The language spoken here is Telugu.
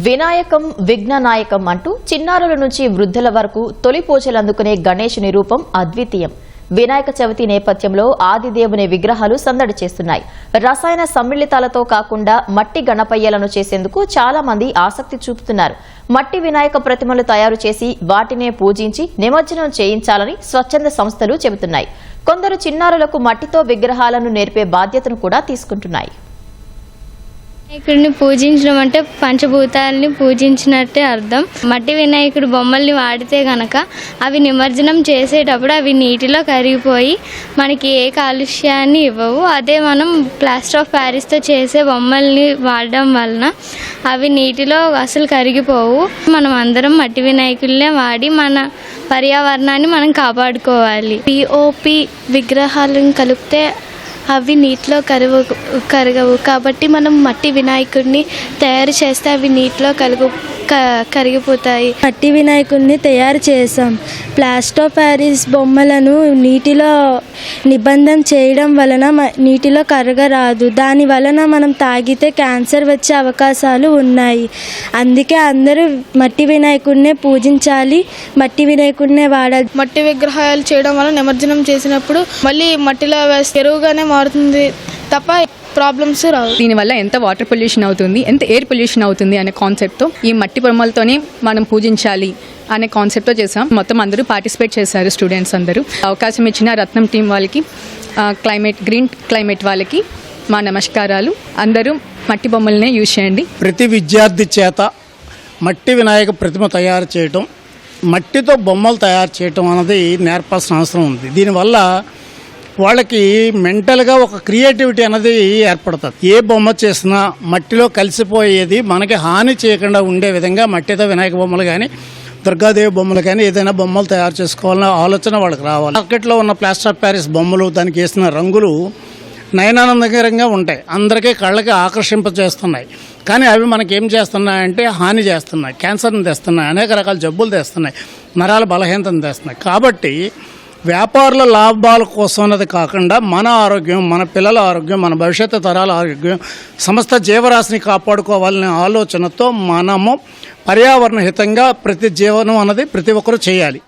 వినాయకం విఘ్ననాయకం అంటూ చిన్నారుల నుంచి వృద్ధుల వరకు తొలి పూజలు అందుకునే గణేశుని రూపం అద్వితీయం. వినాయక చవితి నేపథ్యంలో ఆదిదేవుని విగ్రహాలు సందడి చేస్తున్నాయి. రసాయన సమ్మిళితాలతో కాకుండా మట్టి గణపయ్యలను చేసేందుకు చాలా మంది ఆసక్తి చూపుతున్నారు. మట్టి వినాయక ప్రతిమలు తయారు చేసి వాటినే పూజించి నిమజ్జనం చేయించాలని స్వచ్ఛంద సంస్థలు చెబుతున్నాయి. కొందరు చిన్నారులకు మట్టితో విగ్రహాలను నేర్పే బాధ్యతను కూడా తీసుకుంటున్నాయి. వినాయకుడిని పూజించడం అంటే పంచభూతాలని పూజించినట్టే అర్థం. మట్టి వినాయకుడు బొమ్మల్ని వాడితే గనక అవి నిమజ్జనం చేసేటప్పుడు అవి నీటిలో కరిగిపోయి మనకి ఏ కాలుష్యాన్ని ఇవ్వవు. అదే మనం ప్లాస్టర్ ఆఫ్ ప్యారిస్తో చేసే బొమ్మల్ని వాడడం వలన అవి నీటిలో అసలు కరిగిపోవు. మనం అందరం మట్టి వినాయకుల్నే వాడి మన పర్యావరణాన్ని మనం కాపాడుకోవాలి. పిఓపి విగ్రహాలను కలిపితే అవి నీటిలో కరువు కరగవు. కాబట్టి మనం మట్టి వినాయకుడిని తయారు చేస్తే అవి నీటిలో కలుగు క- కరిగిపోతాయి. మట్టి వినాయకుడిని తయారు చేసాం ప్లాస్టో ప్యారిస్ బొమ్మలను నీటిలో నిబంధన చేయడం వలన నీటిలో కరగరాదు. దాని వలన మనం తాగితే క్యాన్సర్ వచ్చే అవకాశాలు ఉన్నాయి. అందుకే అందరూ మట్టి వినాయకుడినే పూజించాలి. మట్టి వినాయకుడినే వాడాలి. మట్టి విగ్రహాలు చేయడం వల్ల నిమజ్జనం చేసినప్పుడు మళ్ళీ మట్టిలో వేస్తే ఎరువుగానే మారుతుంది తప్ప ప్రాబ్లమ్స్ రావు. దీనివల్ల ఎంత వాటర్ పొల్యూషన్ అవుతుంది ఎంత ఎయిర్ పొల్యూషన్ అవుతుంది అనే కాన్సెప్ట్తో ఈ మట్టి బొమ్మలతోనే మనం పూజించాలి అనే కాన్సెప్ట్తో చేసాం. మొత్తం అందరూ పార్టిసిపేట్ చేశారు స్టూడెంట్స్ అందరూ. అవకాశం ఇచ్చిన రత్నం టీం వాళ్ళకి క్లైమేట్ గ్రీన్ క్లైమేట్ వాళ్ళకి మా నమస్కారాలు. అందరూ మట్టి బొమ్మలనే యూజ్ చేయండి. ప్రతి విద్యార్థి చేత మట్టి వినాయక ప్రతిమ తయారు చేయటం మట్టితో బొమ్మలు తయారు చేయటం అన్నది నేర్పాల్సిన అవసరం ఉంది. దీనివల్ల వాళ్ళకి మెంటల్గా ఒక క్రియేటివిటీ అనేది ఏర్పడుతుంది. ఏ బొమ్మ చేసినా మట్టిలో కలిసిపోయేది మనకి హాని చేయకుండా ఉండే విధంగా మట్టితో వినాయక బొమ్మలు కానీ దుర్గాదేవి బొమ్మలు కానీ ఏదైనా బొమ్మలు తయారు చేసుకోవాలనే ఆలోచన వాళ్ళకి రావాలి. మార్కెట్లో ఉన్న ప్లాస్టర్ ఆఫ్ ప్యారిస్ బొమ్మలు దానికి వేసిన రంగులు నయనానందకరంగా ఉంటాయి. అందరికీ కళ్ళకి ఆకర్షింపజేస్తున్నాయి. కానీ అవి మనకి ఏం చేస్తున్నాయంటే హాని చేస్తున్నాయి. క్యాన్సర్ని తెస్తున్నాయి. అనేక రకాల జబ్బులు తెస్తున్నాయి. నరాల బలహీనతను తెస్తున్నాయి. కాబట్టి వ్యాపారుల లాభాల కోసం అన్నది కాకుండా మన ఆరోగ్యం మన పిల్లల ఆరోగ్యం మన భవిష్యత్తు తరాల ఆరోగ్యం సమస్త జీవరాశిని కాపాడుకోవాలనే ఆలోచనతో మనము పర్యావరణ హితంగా ప్రతి జీవనం అన్నది ప్రతి ఒక్కరూ చేయాలి.